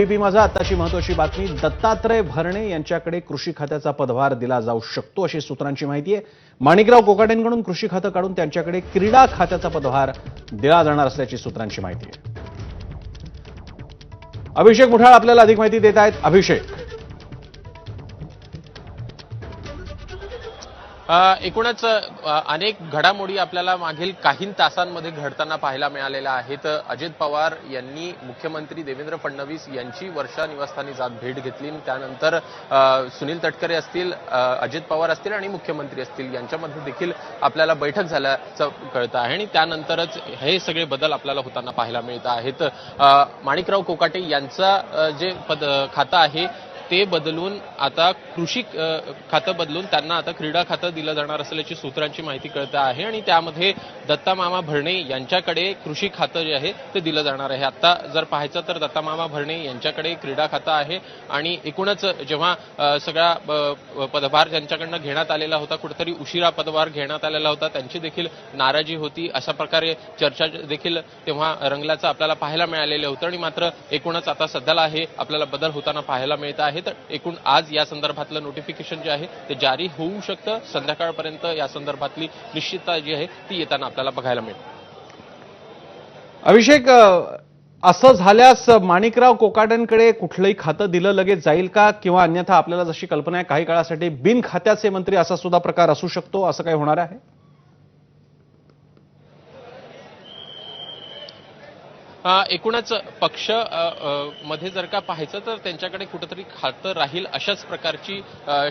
AB माझा आताची महत्वाची बातमी. दत्तात्रय भरणे यांच्याकडे कृषी खात्याचा पदभार दिला जाऊ शकतो अशी सूत्रांची माहिती आहे. माणिकराव कोकाटेंकडून कृषी खातं काढून त्यांच्याकडे क्रीडा खात्याचा पदभार दिला जाणार असल्याची सूत्रांची माहिती आहे. अभिषेक मुठाळ आपल्याला अधिक माहिती देत आहेत. अभिषेक. एकूणच अनेक घडामोडी आपल्याला मागील काही तासांमध्ये घडताना पाहायला मिळालेल्या आहेत. अजित पवार यांनी मुख्यमंत्री देवेंद्र फडणवीस यांची वर्षा निवासस्थानी जात भेट घेतली. त्यानंतर सुनील तटकरे असतील अजित पवार असतील आणि मुख्यमंत्री असतील यांच्यामध्ये देखील आपल्याला बैठक झाल्याचं कळतं आहे. आणि त्यानंतरच हे सगळे बदल आपल्याला होताना पाहायला मिळत आहेत. माणिकराव कोकाटे यांचा जे पद खातं आहे ते बदलून आता कृषी खातं बदलून त्यांना आता क्रीडा खातं दिलं जाणार असल्याची सूत्रांची माहिती कळत आहे आणि त्यामध्ये दत्तामामा भरणे यांच्याकडे कृषी खातं जे आहे ते दिलं जाणार आहे. आता जर पाहायचं तर दत्तामामा भरणे यांच्याकडे क्रीडा खातं आहे आणि एकूणच जेव्हा सगळा पदभार ज्यांच्याकडनं घेण्यात आलेला होता कुठेतरी उशिरा पदभार घेण्यात आलेला होता त्यांची देखील नाराजी होती. अशा प्रकारे चर्चा देखील तेव्हा रंगल्याचं आपल्याला पाहायला मिळालेलं होतं आणि मात्र एकूणच आता सध्याला हे आपल्याला बदल होताना पाहायला मिळत आहे. तर एकूण आज या संदर्भातलं नोटिफिकेशन जे आहे ते जारी होऊ शकतं. संध्याकाळपर्यंत या संदर्भातली निश्चितता जी आहे ती येताना आपल्याला बघायला मिळेल. अभिषेक असं झाल्यास माणिकराव कोकाटेंकडे कुठलंही खातं दिलं लगेच जाईल का? किंवा अन्यथा आपल्याला जशी कल्पना आहे काही काळासाठी बिन खात्याचे मंत्री असा सुद्धा प्रकार असू शकतो असं काही होणार आहे? एकूणच पक्षमध्ये जर का पाहायचं तर त्यांच्याकडे कुठंतरी खातं राहील अशाच प्रकारची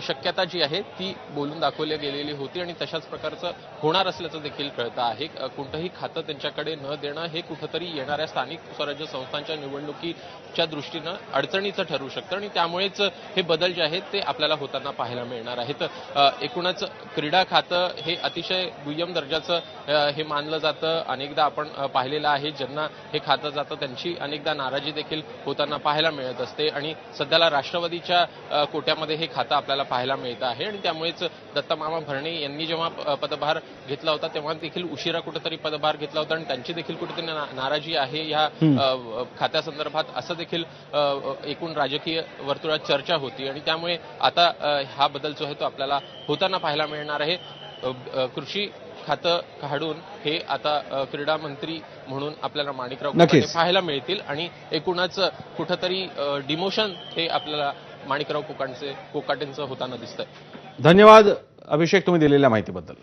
शक्यता जी आहे ती बोलून दाखवली गेलेली होती आणि तशाच प्रकारचं होणार असल्याचं देखील कळतं आहे. कोणतंही खातं त्यांच्याकडे न देणं हे कुठंतरी येणाऱ्या स्थानिक स्वराज्य संस्थांच्या निवडणुकीच्या दृष्टीनं अडचणीचं ठरू शकतं आणि त्यामुळेच हे बदल जे आहेत ते आपल्याला होताना पाहायला मिळणार आहेत. एकूणच क्रीडा खातं हे अतिशय दुय्यम दर्जाचं हे मानलं जातं. अनेकदा आपण पाहिलेलं आहे ज्यांना हे खातं जातं त्यांची अनेकदा नाराजी देखील होताना पाहायला मिळत असते. आणि सध्याला राष्ट्रवादीच्या कोट्यामध्ये हे खातं आपल्याला पाहायला मिळतं आहे. आणि त्यामुळेच दत्ता मामा भरणे यांनी जेव्हा पदभार घेतला होता तेव्हा देखील उशिरा कुठेतरी पदभार घेतला होता. आणि त्यांची देखील कुठेतरी नाराजी आहे या खात्यासंदर्भात असं देखील एकूण राजकीय वर्तुळात चर्चा होती. आणि त्यामुळे आता हा बदल जो आहे तो आपल्याला होताना पाहायला मिळणार आहे. कृषी खातं काढून हे आता क्रीडा मंत्री म्हणून आपल्याला माणिकराव. पाहायला मिळतील आणि एकूणच कुठंतरी डिमोशन हे आपल्याला माणिकराव कोकांचे कोकाटेंचं होताना दिसतंय. धन्यवाद. अभिषेक तुम्ही दिलेल्या माहितीबद्दल.